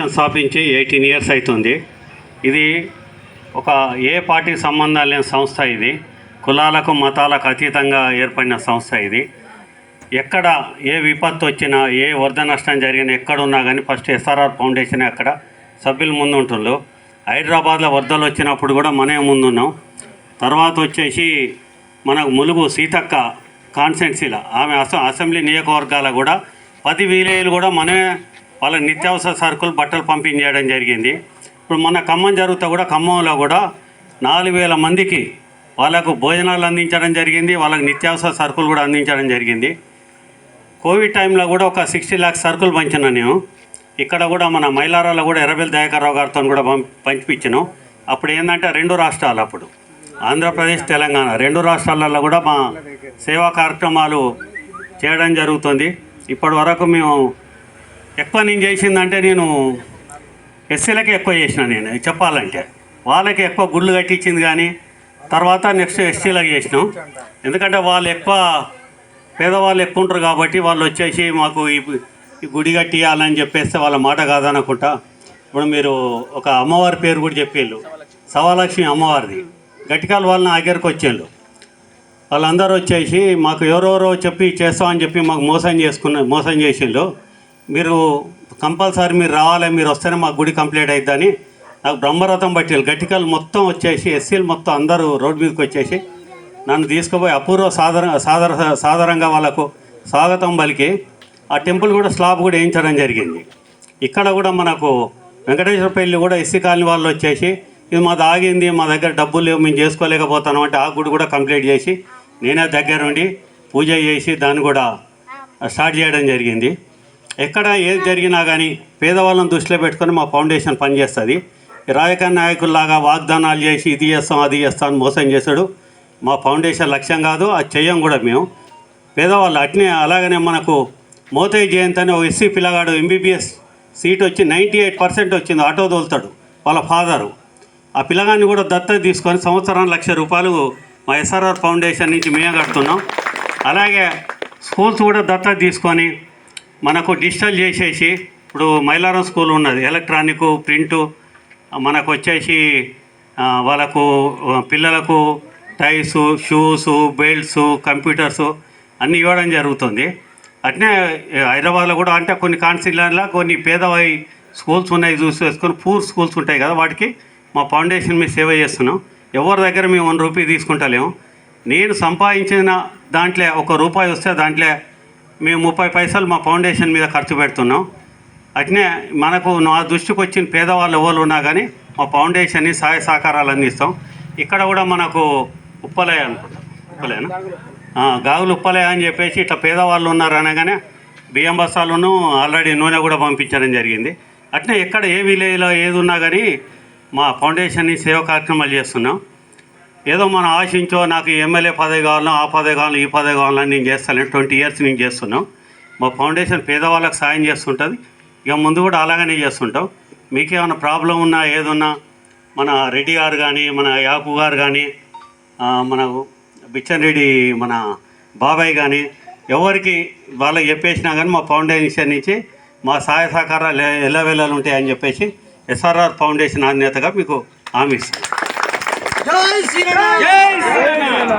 Foundation స్థాపించి eighteen years అవుతుంది ఇది ఒక ఏ పార్టీకి సంబంధం లేని సంస్థ ఇది. కులాలకు మతాలకు అతీతంగా ఏర్పడిన సంస్థ ఇది. ఎక్కడ ఏ విపత్తు వచ్చినా ఏ వరద నష్టం జరిగినా ఎక్కడున్నా కానీ ఫస్ట్ ఎస్ఆర్ఆర్ ఫౌండేషన్ అక్కడ సభ్యులు ముందు ఉంటుండ్రు హైదరాబాద్లో వరదలు వచ్చినప్పుడు కూడా మనమే ముందున్నాం. తర్వాత వచ్చేసి మనకు ములుగు సీతక్క కాన్స్టెన్సీల ఆమె అసె అసెంబ్లీ నియోజకవర్గాల కూడా పది విలేజ్లు కూడా మనమే వాళ్ళ నిత్యావసర సరుకులు బట్టలు పంపిణీ చేయడం జరిగింది. ఇప్పుడు మన ఖమ్మం జరుగుతా కూడా ఖమ్మంలో కూడా నాలుగు వేల మందికి వాళ్ళకు భోజనాలు అందించడం జరిగింది. వాళ్ళకి నిత్యావసర సరుకులు కూడా అందించడం జరిగింది. కోవిడ్ టైంలో కూడా ఒక సిక్స్టీ ల్యాక్స్ సరుకులు పంచిన నేను. ఇక్కడ కూడా మన మైలారాలో కూడా ఎర్రబెల్ దయాకర్రావు గారితో కూడా పం పంచిపించాను అప్పుడు ఏంటంటే రెండు రాష్ట్రాలు అప్పుడు. ఆంధ్రప్రదేశ్ తెలంగాణ రెండు రాష్ట్రాలలో కూడా మా సేవా కార్యక్రమాలు చేయడం జరుగుతుంది. ఇప్పటి వరకు మేము ఎక్కువ నేను చేసిందంటే నేను ఎస్సీలకే ఎక్కువ చేసిన నేను చెప్పాలంటే. వాళ్ళకి ఎక్కువ గుళ్ళు కట్టించింది కానీ తర్వాత నెక్స్ట్ ఎస్సీలకు చేసినాం. ఎందుకంటే వాళ్ళు ఎక్కువ పేదవాళ్ళు ఎక్కువ ఉంటారు కాబట్టి వాళ్ళు వచ్చేసి మాకు ఈ ఈ గుడి కట్టియాలని చెప్పేస్తే వాళ్ళ మాట కాదనుకుంటా ఇప్పుడు మీరు ఒక అమ్మవారి పేరు కూడా చెప్పేళ్ళు. సవాలక్ష్మి అమ్మవారిది. గట్టికాలు వాళ్ళని నా దగ్గరకు వచ్చేళ్ళు. వాళ్ళందరూ వచ్చేసి మాకు ఎవరెవరో చెప్పి చేస్తామని చెప్పి మాకు మోసం చేసుకున్న మోసం చేసిండు మీరు కంపల్సరీ మీరు రావాలి మీరు వస్తేనే మా గుడి కంప్లీట్ అవుతుందని నాకు బ్రహ్మరథం బట్టి గట్టికలు మొత్తం వచ్చేసి ఎస్సీలు మొత్తం అందరూ రోడ్డు మీదకి వచ్చేసి నన్ను తీసుకుపోయి అపూర్వ సాధార సాధార సాధారణంగా వాళ్ళకు స్వాగతం పలికి ఆ టెంపుల్ కూడా స్లాబ్ కూడా వేయించడం జరిగింది. ఇక్కడ కూడా మనకు వెంకటేశ్వర పెళ్ళి కూడా ఎస్సీ కాలనీ వాళ్ళు వచ్చేసి ఇది మాది ఆగింది మా దగ్గర డబ్బులు లేవు మేము చేసుకోలేకపోతాను అంటే ఆ గుడి కూడా కంప్లీట్ చేసి నేనే దగ్గరుండి పూజ చేసి దాన్ని కూడా స్టార్ట్ చేయడం జరిగింది. ఎక్కడ ఏది జరిగినా కానీ పేదవాళ్ళని దృష్టిలో పెట్టుకొని మా ఫౌండేషన్ పనిచేస్తుంది. రాజకీయ నాయకుల్లాగా వాగ్దానాలు చేసి ఇది చేస్తాం అది చేస్తాం అని మోసం చేశాడు. మా ఫౌండేషన్ లక్ష్యం కాదు అది చెయ్యం కూడా మేము. పేదవాళ్ళు అట్నే అలాగనే మనకు మోతయ్య జయంత్ అని ఒక ఎస్సీ పిల్లగాడు ఎంబీబీఎస్ సీట్ వచ్చి నైంటీ ఎయిట్ పర్సెంట్ వచ్చింది ఆటో తోలుతాడు వాళ్ళ ఫాదరు. ఆ పిల్లగాన్ని కూడా దత్తత తీసుకొని సంవత్సరానికి లక్ష రూపాయలు మా ఎస్ఆర్ఆర్ ఫౌండేషన్ నుంచి మేము కడుతున్నాం అలాగే స్కూల్స్ కూడా దత్తత తీసుకొని మనకు డిజిటల్ చేసేసి ఇప్పుడు మైలారం స్కూల్ ఉన్నది ఎలక్ట్రానిక్ ప్రింటు మనకు వచ్చేసి వాళ్ళకు పిల్లలకు టైస్ షూస్ బెల్ట్స్ కంప్యూటర్స్ అన్నీ ఇవ్వడం జరుగుతుంది. అట్నే హైదరాబాద్లో కూడా అంటే కొన్ని కాన్సిలర్లో కొన్ని పేదవాయి స్కూల్స్ ఉన్నాయి చూసి వేసుకొని పూర్ స్కూల్స్ ఉంటాయి కదా వాటికి మా ఫౌండేషన్ మీద సేవ చేస్తున్నాం. ఎవరి దగ్గర మేము వన్ రూపీ తీసుకుంటలేము. నేను సంపాదించిన దాంట్లో ఒక రూపాయి వస్తే దాంట్లో మేము ముప్పై పైసలు మా ఫౌండేషన్ మీద ఖర్చు పెడుతున్నాం. అట్నే మనకు నా దృష్టికి వచ్చిన పేదవాళ్ళు ఎవరు ఉన్నా కానీ మా ఫౌండేషన్ని సహాయ సహకారాలు అందిస్తాం. ఇక్కడ కూడా మనకు ఉప్పలయ అనుకుంటాం. ఉప్పలేనా గాగులు ఉప్పలయ అని చెప్పేసి ఇట్లా పేదవాళ్ళు ఉన్నారు అనగానే బియ్యం బస్తాలను ఆల్రెడీ నూనె కూడా పంపించడం జరిగింది. అట్నే ఎక్కడ ఏ విలేజ్లో ఏది ఉన్నా కానీ మా ఫౌండేషన్ని సేవ కార్యక్రమాలు చేస్తున్నాం. ఏదో మనం ఆశించో నాకు ఎమ్మెల్యే పదవి కావాలో ఆ పదవి కావాలనో ఈ పదవి కావాలని నేను చేస్తాను. ట్వంటీ ఇయర్స్ నేను చేస్తున్నాం మా ఫౌండేషన్ పేదవాళ్ళకి సాయం చేస్తుంటుంది. ఇక ముందు కూడా అలాగనే చేస్తుంటాం మీకు ఏమైనా ప్రాబ్లం ఉన్నా ఏదున్నా మన రెడ్డి గారు కానీ మన యాపు గారు కానీ మన బిచ్చన్ రెడ్డి మన బాబాయ్ కానీ ఎవరికి వాళ్ళకి చెప్పేసినా కానీ మా ఫౌండేషన్ నుంచి మా సహాయ సహకారాలు ఎలా వెళ్ళాలి ఉంటాయని చెప్పేసి ఎస్ఆర్ఆర్ ఫౌండేషన్ అధినేతగా మీకు హామీ ఇస్తాను జై శ్రీరామ్!